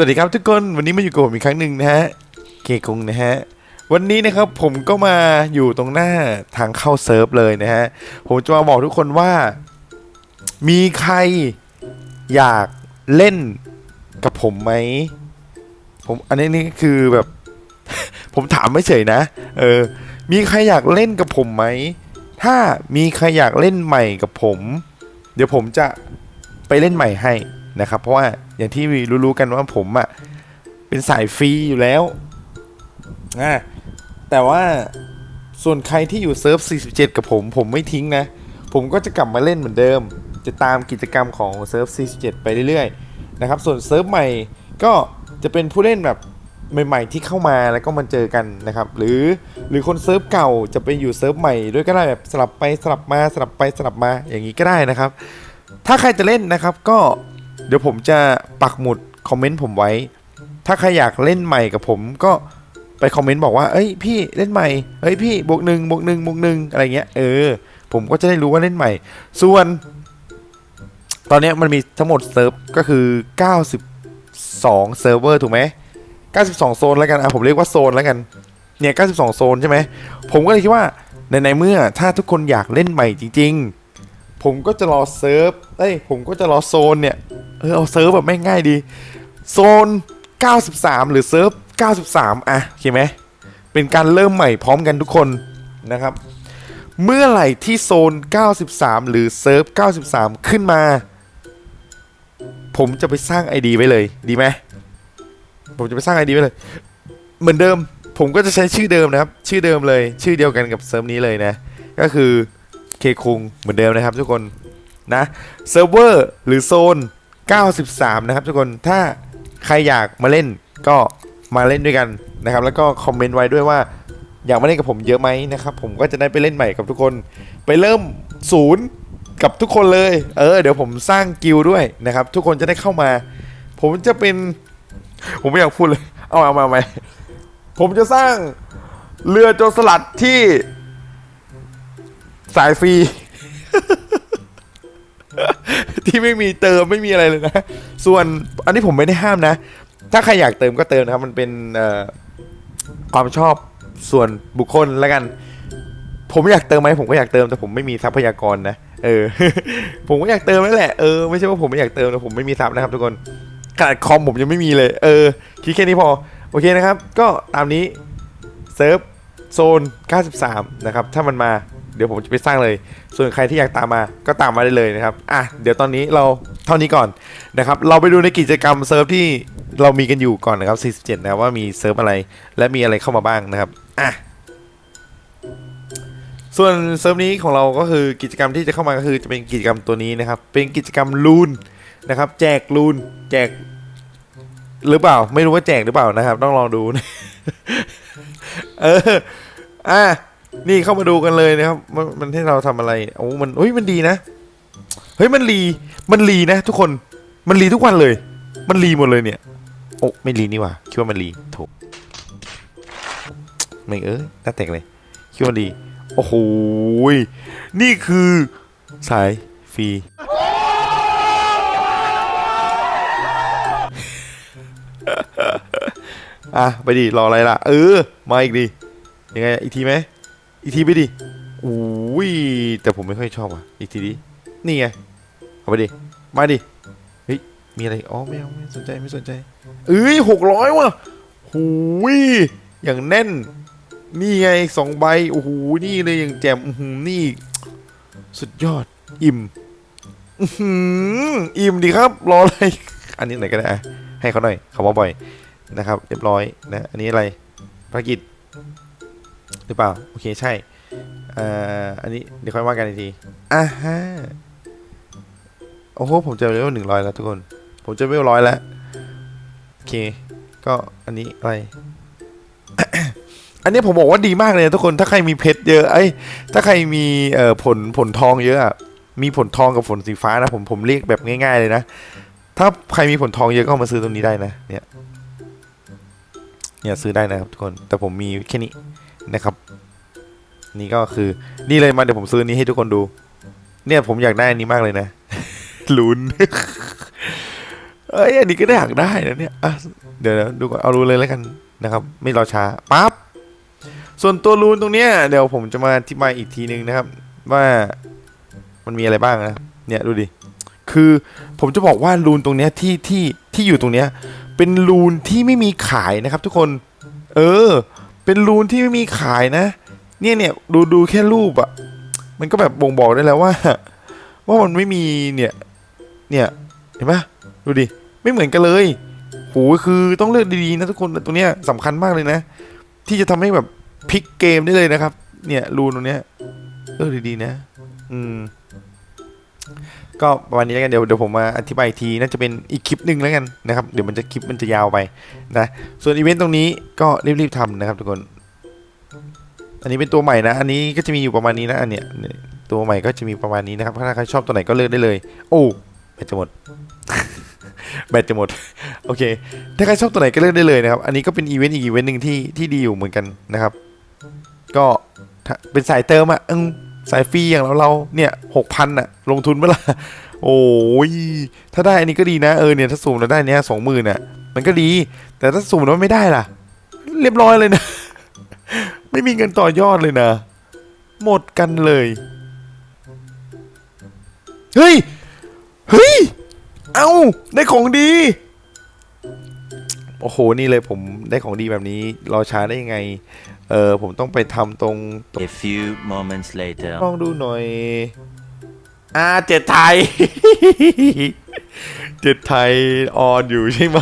สวัสดีครับทุกคนวันนี้มาอยู่กับผมอีกครั้งหนึ่งนะฮะเคกงนะฮะวันนี้นะครับผมก็มาอยู่ตรงหน้าทางเข้าเซิร์ฟเลยนะฮะผมจะมาบอกทุกคนว่า มีใครอยากเล่นกับผมไหมผมอันนี้นี่คือแบบ ผมถามไม่เฉยนะ เออ มีใครอยากเล่นกับผมไหมถ้ามีใครอยากเล่นใหม่กับผม เดี๋ยวผมจะไปเล่นใหม่ให้นะครับ เพราะว่า อย่างที่รู้ๆกันว่าผมอะ่ะเป็นสายฟรีอยู่แล้วอ่าแต่ว่าส่วนใครที่อยู่เซิร์ฟ 47 กับผม ผมไม่ทิ้งนะ ผมก็จะกลับมาเล่นเหมือนเดิม จะตามกิจกรรมของเซิร์ฟ 47 ไปเรื่อยๆ นะครับ ส่วนเซิร์ฟใหม่ก็จะเป็นผู้เล่นแบบใหม่ๆ ที่เข้ามาแล้วก็มาเจอกันนะครับ หรือหรือคนเซิร์ฟเก่าจะไปอยู่เซิร์ฟใหม่ด้วยก็ได้แบบสลับไปสลับมาสลับไปสลับมาอย่างนี้ก็ได้นะครับ ถ้าใครจะเล่นนะครับก็ เดี๋ยวผมจะปักหมุดคอมเมนต์ผมไว้ ถ้าใครอยากเล่นใหม่กับผมก็ไปคอมเมนต์บอกว่า เอ้ยพี่เล่นใหม่ เฮ้ยพี่บวกหนึ่งบวกหนึ่งบวกหนึ่งอะไรเงี้ย เออ ผมก็จะได้รู้ว่าเล่นใหม่ ส่วน ตอนนี้มันมีทั้งหมดเซิร์ฟก็คือ 92 เซิร์ฟเวอร์ถูกไหม 92 โซนแล้วกัน อะผมเรียกว่าโซนแล้วกัน เนี่ย 92 โซนใช่ไหม ผมก็เลยคิดว่าในในเมื่อถ้าทุกคนอยากเล่นใหม่จริง ๆ ผมก็จะรอเซิร์ฟ เอ้ยผมก็จะรอโซนเนี่ย เออเอาเซิร์ฟแบบไม่ง่ายดี โซน 93 หรือเซิร์ฟ 93 อะโอเคไหมเป็นการเริ่มใหม่พร้อมกันทุกคนนะครับ เมื่อไหร่ที่โซน 93 หรือเซิร์ฟ 93 ขึ้นมา ผมจะไปสร้าง ID ไว้เลยดีไหมผมจะไปสร้าง ID ไว้เลย เหมือนเดิมผมก็จะใช้ชื่อเดิมนะครับ ชื่อเดิมเลย ชื่อเดียวกันกับเซิร์ฟนี้เลยนะ ก็คือเคคุงเหมือนเดิมนะครับทุกคนนะเซิร์ฟเวอร์หรือโซน 93 นะครับทุกคนถ้าใครอยากมาเล่นก็มาเล่นด้วยกันนะครับ แล้วก็คอมเมนต์ไว้ด้วยว่า อยากมาเล่นกับผมเยอะไหมนะครับ ผมก็จะได้ไปเล่นใหม่กับทุกคน ไปเริ่มศูนย์กับทุกคนเลย เออ เดี๋ยวผมสร้างกิลด้วยนะครับ ทุกคนจะได้เข้ามา ผมจะเป็น ผมไม่อยากพูดเลย เอาเอามาเอามผมจะสร้างเรือโจรสลัดที่ สายฟรี ที่ไม่มีเติมไม่มีอะไรเลยนะ ส่วนอันนี้ผมไม่ได้ห้ามนะ ถ้าใครอยากเติมก็เติมนะครับ มันเป็นความชอบส่วนบุคคลแล้วกัน ผมอยากเติมไหมผมก็อยากเติมแต่ผมไม่มีทรัพยากรนะ เออ ผมก็อยากเติมนั่นแหละ เออ ไม่ใช่ว่าผมไม่อยากเติมแต่ผมไม่มีทรัพย์นะครับทุกคน ขนาดคอมผมยังไม่มีเลย เออ คิดแค่นี้พอ โอเคนะครับ ก็ตามนี้ เซิร์ฟโซน 93 นะครับ ถ้ามันมา ดี๋ยวผมจะไปสร้างเลย ส่วนใครที่อยากตามมาก็ตามมาได้เลยนะครับอะเดี๋ยวตอนนี้เราเท่านี้ก่อนนะครับ เราไปดูในกิจกรรมเซิร์ฟที่เรามีกันอยู่ก่อนนะครับ 47 นะว่ามีเซิร์ฟอะไรและมีอะไรเข้ามาบ้างนะครับอะส่วนเซิร์ฟนี้ของเราก็คือกิจกรรมที่จะเข้ามาก็คือจะเป็นกิจกรรมตัวนี้นะครับ เป็นกิจกรรมลูนนะครับ แจกลูนแจก หรือเปล่า ไม่รู้ว่าแจกหรือเปล่านะครับ ต้องลองดู เอออะ นี่เข้ามาดูกันเลยนะครับมันมันให้เราทำอะไรโอ้มันเฮ้ยมันดีนะเฮ้ยมันรีมันรีนะ ทุกคนมันรีทุกวันเลย มันรีหมดเลยเนี่ย โอ้ไม่รีนี่ว่าคิดว่ามันรีถูกไม่เอ้ยน่าแตกเลยคิดว่ารีโอ้โหนี่คือสายฟรีอะไปดิรออะไรล่ะ เออ มาอีกดิยังไงอีกทีไหม อีกทีไปดิอุ้ยแต่ผมไม่ค่อยชอบอะ อีกทีดิ นี่ไง เอาไปดิ มาดิ เฮ้ย มีอะไร อ๋อไม่เอาไม่สนใจไม่สนใจ เอ้ยหกร้อยว่ะหูยอย่างแน่น นี่ไงสองใบ โอ้โห นี่เลยอย่างแจ่มอื้อหือนี่ สุดยอด อิ่ม อื้อหืออิ่มดีครับ รออะไร อันนี้ไหนก็ได้อะให้เขาหน่อยเขามาบ่อยนะครับ เรียบร้อยนะ อันนี้อะไรภารกิจ รือเปล่า โอเคใช่เอ่ออันนี้เดี๋ยวค่อยว่ากันอีกทีอ่าฮะโอ้โหผมเจอเลเวลหนึ่งร้อยแล้วทุกคน ผมเจอเลเวลร้อยแล้ว โอเค ก็อันนี้อะไร อันนี้ผมบอกว่าดีมากเลยนะทุกคน ถ้าใครมีเพชรเยอะ ไอ้ยถ้าใครมีเอ่อผลผลทองเยอะอะมีผลทองกับผลสีฟ้านะ ผมผมเรียกแบบง่าย ๆเลยนะ ถ้าใครมีผลทองเยอะก็เอามาซื้อตรงนี้ได้นะ เนี่ย เนี่ยซื้อได้นะครับทุกคน แต่ผมมีแค่นี้ นะครับ นี่ก็คือนี่เลยมาเดี๋ยวผมซื้อนี้ให้ทุกคนดู เนี่ยผมอยากได้อันนี้มากเลยนะลุ้นเอ้ยอันนี้ก็ได้อยากได้นะเนี่ยอะเดี๋ยวดูก่อนเอารูนเลยแล้วกันนะครับ ไม่รอช้าปั๊บส่วนตัวรูนตรงเนี้ยเดี๋ยวผมจะมาอธิบายอีกทีนึงนะครับ ว่ามันมีอะไรบ้างนะเนี่ยดูดิคือผมจะบอกว่ารูนตรงเนี้ยที่ที่ที่อยู่ตรงเนี้ยเป็นรูนที่ไม่มีขายนะครับ ทุกคน เออ เป็นรูนที่ไม่มีขายนะ เนี่ยเนี่ยดูดูแค่รูปอะมันก็แบบบ่งบอกได้แล้วว่า ว่ามันไม่มีเนี่ย เนี่ยเห็นปะดูดิ ไม่เหมือนกันเลยโหคือต้องเลือกดีๆนะทุกคนตรงเนี้ยสำคัญมากเลยนะ ที่จะทำให้แบบพลิกเกมได้เลยนะครับ เนี่ยรูนตรงเนี้ยเลือกดีๆนะ อืม ก็ประมาณนี้แล้วกันเดี๋ยวเดี๋ยวผมมาอธิบายอีกทีน่าจะเป็นอีกคลิปหนึ่งแล้วกันนะครับเดี๋ยวมันจะคลิปมันจะยาวไปนะส่วนอีเวนต์ตรงนี้ก็รีบๆทำนะครับทุกคน อันนี้เป็นตัวใหม่นะ อันนี้ก็จะมีอยู่ประมาณนี้นะอันเนี้ยตัวใหม่ก็จะมีประมาณนี้นะครับถ้าใครชอบตัวไหนก็เลือกได้เลย โอ้แบตจะหมดแบตจะหมดโอเค ถ้าใครชอบตัวไหนก็เลือกได้เลยนะครับ อันนี้ก็เป็นอีเวนต์อีกอีเวนต์หนึ่งที่ที่ดีอยู่เหมือนกันนะครับ ก็เป็นสายเติมอะอืม สายฟรีอย่างเราเราเนี่ยหกพันอะลงทุนเมื่อไหร่โอ้ยถ้าได้อันนี้ก็ดีนะเออเนี่ยถ้าสูงเราได้เนี้ยสองหมื่นอะมันก็ดี แต่ถ้าสูงแล้วไม่ได้ล่ะ เรียบร้อยเลยนะ ไม่มีเงินต่อยอดเลยนะ หมดกันเลยเฮ้ยเฮ้ยเอ้าได้ของดี โอ้โหนี่เลยผมได้ของดีแบบนี้รอช้าได้ยังไง เออผมต้องไปทำตรง A few moments later. ลองดูหน่อย อ่าเจ็ดไทย เจ็ดไทยออนอยู่ใช่ไหม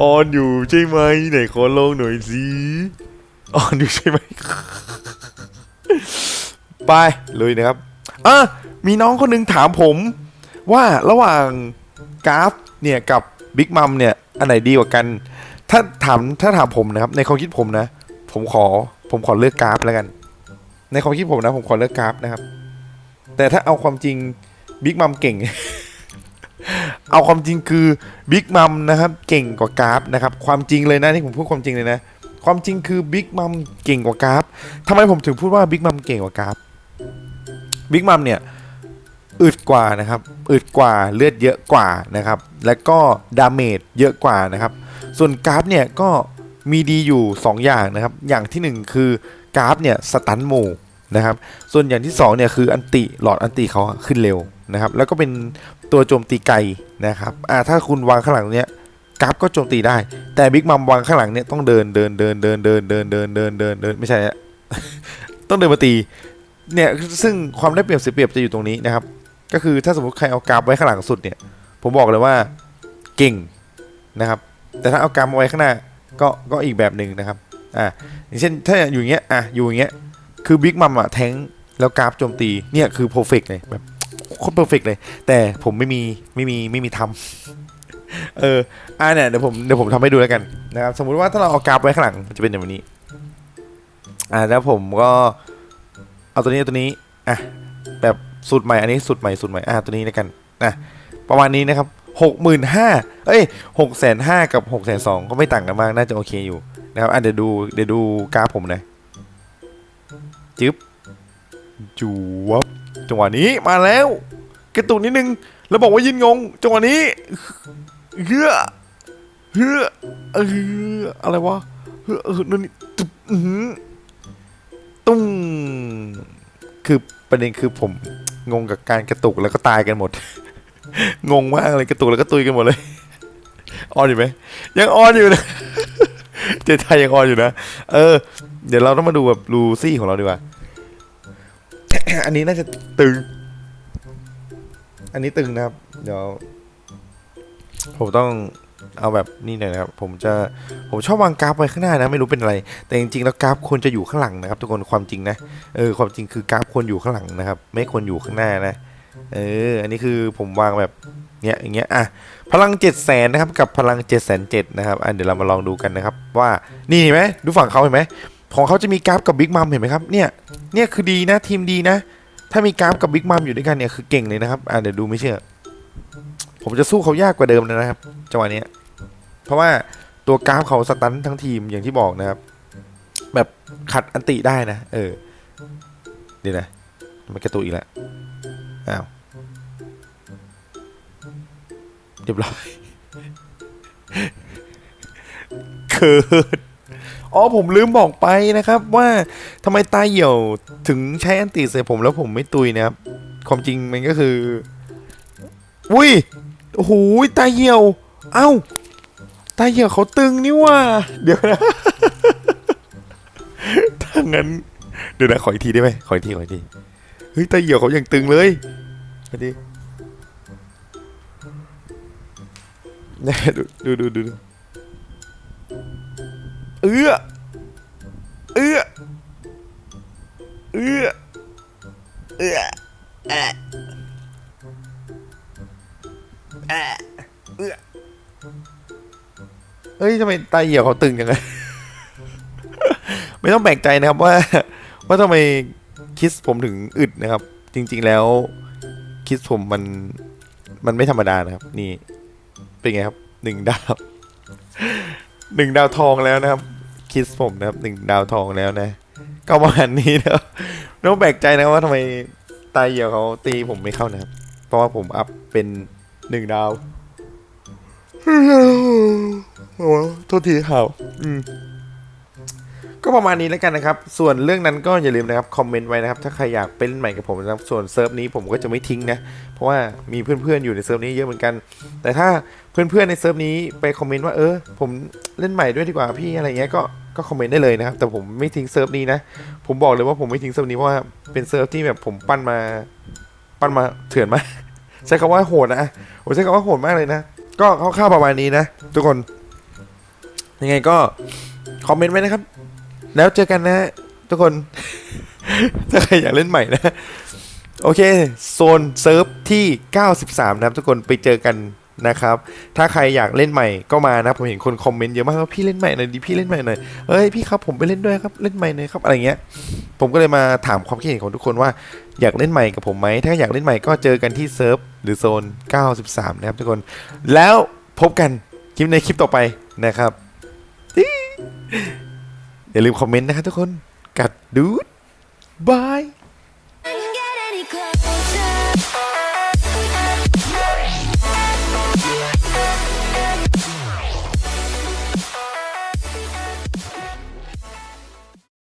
ออนอยู่ใช่ไหมไหนขอลองหน่อยสิออนอยู่ใช่ไหมไปเลยนะครับอะมีน้องคนหนึงถามผม ว่าระหว่างกราฟเนี่ยกับบิ๊กมัมเนี่ย อันไหนดีกว่ากัน ถ้าถามถ้าถามผมนะครับ ในความคิดผมนะ ผมขอผมขอเลือกกราฟแล้วกัน ในความคิดผมนะ ผมขอเลือกกราฟนะครับ แต่ถ้าเอาความจริงบิ๊กมัมเก่ง เอาความจริงคือบิ๊กมัมนะครับ เก่งกว่ากราฟนะครับ ความจริงเลยนะที่ผมพูดความจริงเลยนะ ความจริงคือบิ๊กมัมเก่งกว่ากราฟทำไมผมถึงพูดว่าบิ๊กมัมเก่งกว่ากราฟบิ๊กมัมเนี่ย อึดกว่านะครับอึดกว่าเลือดเยอะกว่านะครับ แล้วก็ดาเมจเยอะกว่านะครับ ส่วนกราฟเนี่ยก็มีดีอยู่ 2 อย่างนะครับ อย่างทีหนึ่1 คือกราฟเนี่ยสตันหมู่นะครับ ส่วนอย่างที่2เนี่ยคืออันติหลอดอันติเขาขึ้นเร็วนะครับ แล้วก็เป็นตัวโจมตีไกลนะครับอ่าถ้าคุณวางข้างหลังเนี้ยกราฟก็โจมตีได้ แต่บิ๊กมัมวางข้างหลังเนี่ยต้องเดินเดินเดินเดินเดินเดินเดินเดินเดินเดินไม่ใช่ต้องเดินมาตีเนี่ยซึ่งความได้เปรียบเสียเปรียบจะอยู่ตรงนี้นะครับ ก็คือถ้าสมมติใครเอากราฟไว้ข้างหลังสุดเนี่ย ผมบอกเลยว่าเก่งนะครับ แต่ถ้าเอากราฟไว้ข้างหน้าก็ก็อีกแบบหนึ่งนะครับอ่าอย่างเช่นถ้าอยู่อย่างเงี้ยอะอยู่อย่างเงี้ยคือบิ๊กมัมอะแทงแล้วกราฟโจมตีเนี่ยคือเพอร์เฟกเลยแบบโคตรเพอร์เฟกเลย แต่ผมไม่มีไม่มีไม่มีทำเอออ่าเนี่ยเดี๋ยวผมเดี๋ยวผมทำให้ดูแล้วกันนะครับสมมุติว่าถ้าเราเอากราฟไว้ข้างหลังมันจะเป็นแบบนี้อ่าแล้วผมก็เอาตัวนี้ตัวนี้อะแบบ สูตรใหม่อันนี้สูตรใหม่สูตรใหม่อะตัวนี้แล้วกันนะประมาณนี้นะครับหกหมื่นห้าเอ้ยหกแสนห้ากับหกแสนสองก็ไม่ต่างกันมากน่าจะโอเคอยู่นะครับอะเดี๋ยวดูเดี๋ยวดูกราฟผมนะจึ๊บจูวบจังหวะนี้มาแล้วกระตุกนิดนึงแล้วบอกว่ายินงงจังหวะนี้เฮือเฮือเอออะไรวะเฮือเออนั่นนี่ตุ๊บอื้อหือตุ้งคือประเด็นคือผม งงกับการกระตุกแล้วก็ตายกันหมด งงมากเลยกระตุกแล้วก็ตุยกันหมดเลยออนอยู่ไหมยังออนอยู่นะเจไทยยังออนอยู่นะเออ เดี๋ยวเราต้องมาดูแบบลูซี่ของเราดีกว่า อันนี้น่าจะตึง อันนี้ตึงนะครับ เดี๋ยว ผมต้อง เอาแบบนี้หน่อยนะครับผมจะผมชอบวางกราฟไว้ข้างหน้านะ ไม่รู้เป็นอะไร แต่จริงๆแล้วกราฟควรจะอยู่ข้างหลังนะครับ ทุกคนความจริงนะเออความจริงคือกราฟควรอยู่ข้างหลังนะครับ ไม่ควรอยู่ข้างหน้านะเอออันนี้คือผมวางแบบเนี้ยอย่างเงี้ยอะพลัง7 0 0แสนนะครับกับพลัง7 0 0 0 0นะครับอะเดี๋ยวเรามาลองดูกันนะครับ ว่านี่เห็นไหมดูฝั่งเขาเห็นไหมของเขาจะมีกราฟกับบิ๊กมัมเห็นไหมครับเนี่ยเนี่ยคือดีนะทีมดีนะ ถ้ามีกราฟกับบิ๊กมัมอยู่ด้วยกันเนี่ยคือเก่งเลยนะครับอ่าเดี๋ยวดูไม่เชื่อ ผมจะสู้เขายากกว่าเดิมเลนะครับจังหวะนี้เพราะว่าตัวกราฟเขาสตันทั้งทีมอย่างที่บอกนะครับ แบบขัดอันติได้นะ เออดีนะมันกระตุกอีกแล้วอ้าวเรียบร้อยเกิดอ๋อผมลืมบอกไปนะครับ ว่าทำไมตาเหี่ยวถึงใช้อันติใส่ผมแล้วผมไม่ตุยนะครับ ความจริงมันก็คือ อุ้ย โอ้โหตาเหี่ยว เอ้า ตาเหี่ยวเขาตึงนี่ว่า เดี๋ยวนะ ถ้างั้น เดี๋ยวนะขออีกทีได้ไหมขออีกทีขออีกที เฮ้ยตาเหี่ยวเขายังตึงเลยมาดิเนี่ยดูดูดูดูเอื้อ เอื้อ เอื้อ เอื้อ ฮ้ยทำไมตาเหี่ยวเขาตึงจังเลยไม่ต้องแปลกใจนะครับว่า ว่าทำไมคิสผมถึงอึดนะครับ จริง ๆแล้วคิสผมมันมันไม่ธรรมดานะครับ นี่ เป็นไงครับหนึ่งดาวหนึ่งดาวทองแล้วนะครับ คิสผมนะครับหนึ่งดาวทองแล้วนะก็ประมาณนี้นะครับไม่ต้องแปลกใจนะว่าทำไมตาเหี่ยวเขาตีผมไม่เข้านะครับ เพราะว่าผมอัพเป็นหนึ่งดาว โอ้โทษทีข่าวอืมก็ประมาณนี้แล้วกันนะครับ ส่วนเรื่องนั้นก็อย่าลืมนะครับคอมเมนต์ไว้นะครับ ถ้าใครอยากเป็นใหม่กับผมนะครับ ส่วนเซิร์ฟนี้ผมก็จะไม่ทิ้งนะ เพราะว่ามีเพื่อนๆอยู่ในเซิร์ฟนี้เยอะเหมือนกัน แต่ถ้าเพื่อนๆในเซิร์ฟนี้ไปคอมเมนต์ว่าเออ ผมเล่นใหม่ด้วยดีกว่าพี่อะไรเงี้ยก็ก็คอมเมนต์ได้เลยนะครับ แต่ผมไม่ทิ้งเซิร์ฟนี้นะ ผมบอกเลยว่าผมไม่ทิ้งเซิร์ฟนี้เพราะว่าเป็นเซิร์ฟที่แบบผมปั้นมา ปั้นมาเถื่อนมา ใช้คำว่าโหดนะผมใช้คำว่าโหดมากเลยนะ ก็คร่าวๆประมาณนี้นะ ทุกคน ยังไงก็คอมเมนต์ไว้นะครับ แล้วเจอกันนะ ทุกคน ถ้าใครอยากเล่นใหม่นะ โอเค โซนเซิร์ฟที่ 93 นะครับ ทุกคนไปเจอกัน นะครับ ถ้าใครอยากเล่นใหม่ก็มานะ ผมเห็นคนคอมเมนต์เยอะมากว่าพี่เล่นใหม่หน่อยดิพี่เล่นใหม่หน่อยเอ้ยพี่ครับผมไปเล่นด้วยครับเล่นใหม่หน่อยครับอะไรเงี้ย ผมก็เลยมาถามความคิดเห็นของทุกคนว่าอยากเล่นใหม่กับผมไหม ถ้าอยากเล่นใหม่ก็เจอกันที่เซิร์ฟหรือโซน 93 นะครับทุกคน แล้วพบกันคลิปในคลิปต่อไปนะครับอย่าลืมคอมเมนต์นะครับทุกคนกัดดูดบาย